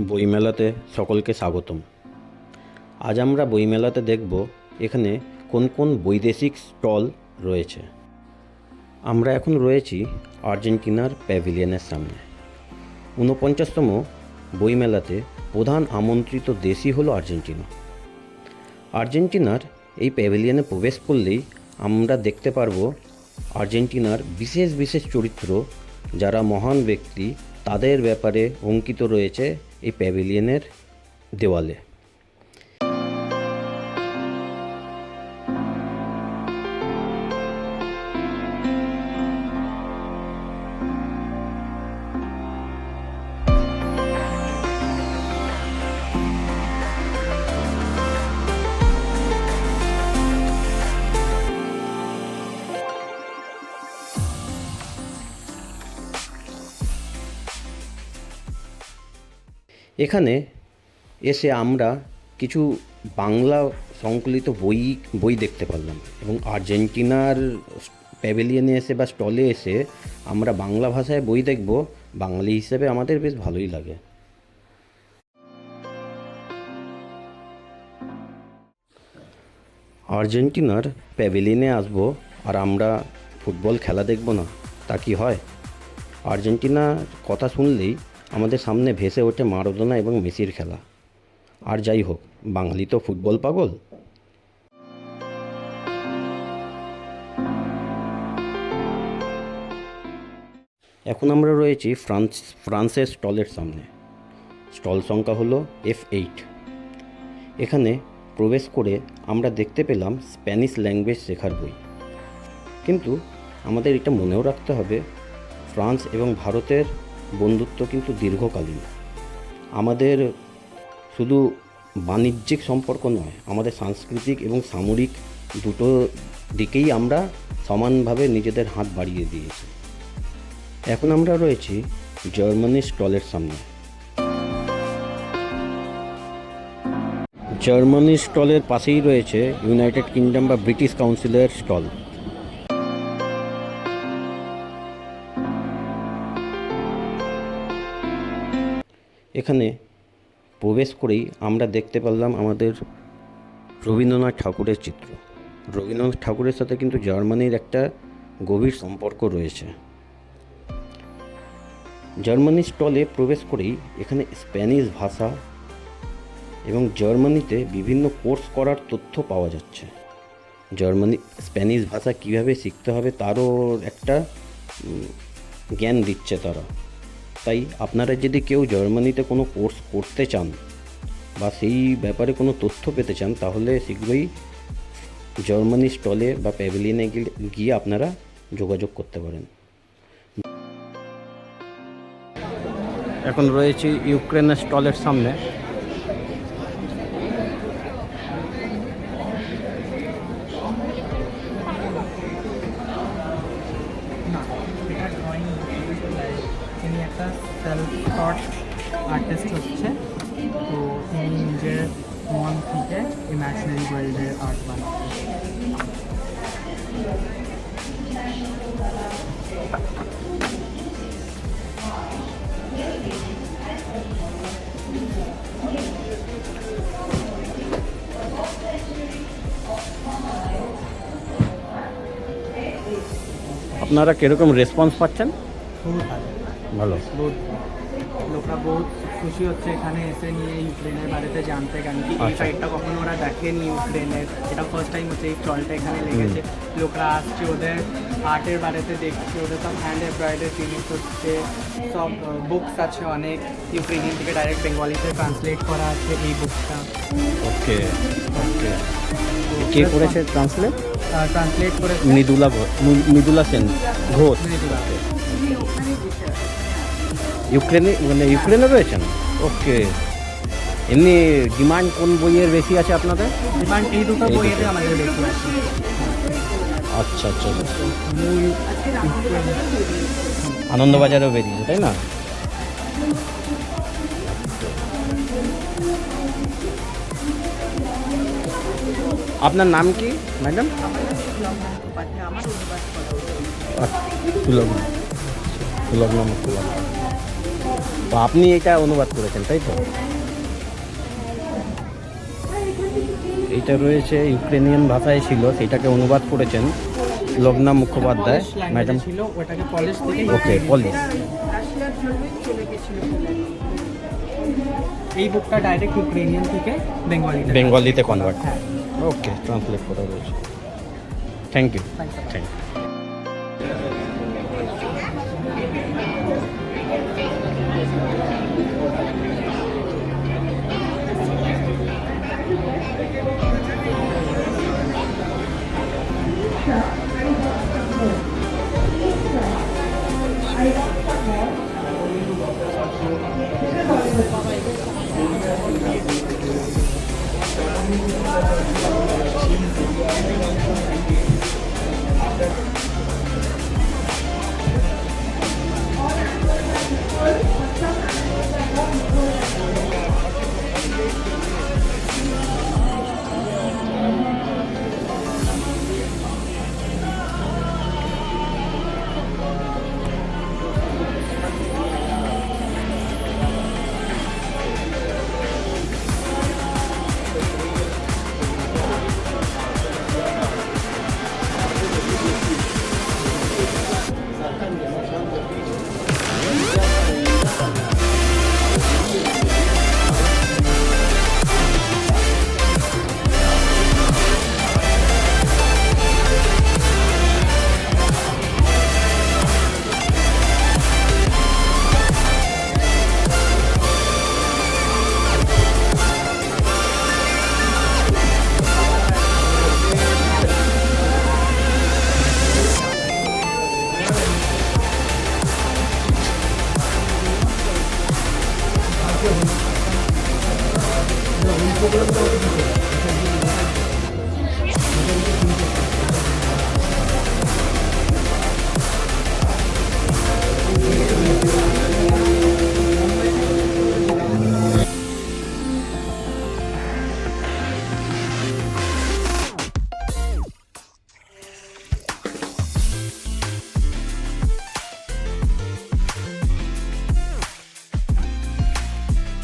বইমেলাতে সকলকে স্বাগতম। আজ আমরা বইমেলাতে দেখব এখানে কোন কোন বৈদেশিক স্টল রয়েছে। আমরা এখন রয়েছি আর্জেন্টিনার প্যাভিলিয়নের সামনে। ঊনপঞ্চাশতম বইমেলাতে প্রধান আমন্ত্রিত দেশই হলো আর্জেন্টিনা। আর্জেন্টিনার এই প্যাভিলিয়নে প্রবেশ করলেই আমরা দেখতে পারব আর্জেন্টিনার বিশেষ বিশেষ চরিত্র, যারা মহান ব্যক্তি তাদের ব্যাপারে অঙ্কিত রয়েছে এই প্যাভিলিয়নের দেওয়ালে। এখানে এসে আমরা কিছু বাংলা সংকলিত বই বই দেখতে পারলাম এবং আর্জেন্টিনার প্যাভিলিয়নে এসে বা স্টলে এসে আমরা বাংলা ভাষায় বই দেখব। বাঙালি হিসেবে আমাদের বেশ ভালোই লাগে। আর্জেন্টিনার প্যাভিলিয়নে আসব আর আমরা ফুটবল খেলা দেখব না। তা কি হয়? আর্জেন্টিনার কথা শুনলেই আমাদের সামনে ভেসে ওঠে মারদোনা এবং মেসির খেলা। আর যাই হোক, বাঙালি তো ফুটবল পাগল। এখন আমরা রয়েছি ফ্রান্স ফ্রান্সের স্টলের সামনে। স্টল সংখ্যা হলো এফ এইট। এখানে প্রবেশ করে আমরা দেখতে পেলাম স্প্যানিশ ল্যাঙ্গুয়েজ শেখার বই। কিন্তু আমাদের এটা মনেও রাখতে হবে, ফ্রান্স এবং ভারতের বন্ধুত্ব কিন্তু দীর্ঘকালীন। আমাদের শুধু বাণিজ্যিক সম্পর্ক নয়, আমাদের সাংস্কৃতিক এবং সামরিক দুটো দিকেই আমরা সমানভাবে নিজেদের হাত বাড়িয়ে দিয়েছি। এখন আমরা রয়েছি জার্মানি স্টলের সামনে। জার্মানি স্টলের পাশেই রয়েছে ইউনাইটেড কিংডম বা ব্রিটিশ কাউন্সিলের স্টল। এখানে প্রবেশ করেই আমরা দেখতে পারলাম আমাদের রবীন্দ্রনাথ ঠাকুরের চিত্র। রবীন্দ্রনাথ ঠাকুরের সাথে কিন্তু জার্মানির একটা গভীর সম্পর্ক রয়েছে। জার্মানি স্টলে প্রবেশ করেই এখানে স্প্যানিশ ভাষা এবং জার্মানিতে বিভিন্ন কোর্স করার তথ্য পাওয়া যাচ্ছে। জার্মানি, স্প্যানিশ ভাষা কীভাবে শিখতে হবে তারও একটা জ্ঞান দিচ্ছে তারা। তাই আপনারা যদি কেউ জার্মানিতে কোনো কোর্স করতে চান বা সেই ব্যাপারে কোনো তথ্য পেতে চান, তাহলে শীঘ্রই জার্মানি স্টলে বা প্যাভিলিয়নে গিয়ে আপনারা যোগাযোগ করতে পারেন। এখন রয়েছে ইউক্রেনের স্টলের সামনে। ওয়ার্ল্ডের আর্ট আপনারা কীরকম রেসপন্স পাচ্ছেন? খুব ভালো। ভালো। লোকরা বহুত খুশি হচ্ছে এখানে এসে নিয়ে ইউক্রেনের বাড়িতে জানতে কেন কি এই আচ্ছা। সাইডটা কখনো ওরা দেখেনি ইউক্রেনের। এটা ফার্স্ট টাইম হচ্ছে এই স্টলটা এখানে লেগেছে। লোকরা আসছে ওদের আর্টের বাড়িতে দেখছে ওদের সব হ্যান্ড এমব্রয়ডারি জিনিস হচ্ছে সব বুকস আছে অনেক। ইউক্রেনিয়ান থেকে ডাইরেক্ট বেঙ্গলিতে ট্রান্সলেট করা আছে এই বুকটা ওকে ওকে। কে করেছে ট্রান্সলেট ট্রান্সলেট করে মৃদুলা মৃদুলা সেন ঘোষ। ইউক্রেনে মানে ইউক্রেনে রয়েছেন? ওকে। এমনি ডিমান্ড কোন বইয়ের বেশি আছে আপনাদের? ডিমান্ড এই দুটো আমাদের বেশি আছে। আচ্ছা আচ্ছা আচ্ছা। আনন্দবাজারেও বেরিয়েছে তাই না? আপনার নাম কি ম্যাডাম? সুলগ্ন। সুলগ্ন মুখোপাধ্যায় তো আপনি এটা অনুবাদ করেছেন তাই তো? এটা রয়েছে ইউক্রেনিয়ান ভাষায় ছিল সেটাকে অনুবাদ করেছেন লগ্না মুখোপাধ্যায় ম্যাডাম। ছিল ওটাকে পলিশ থেকে ওকে পলিশ এই বুকটা ডাইরেক্ট ইউক্রেনিয়ান থেকে বেঙ্গলি বেঙ্গলিতে কনভার্ট ওকে ট্রান্সলেট করা রয়েছে। Thank you thank you Yeah. Eu vou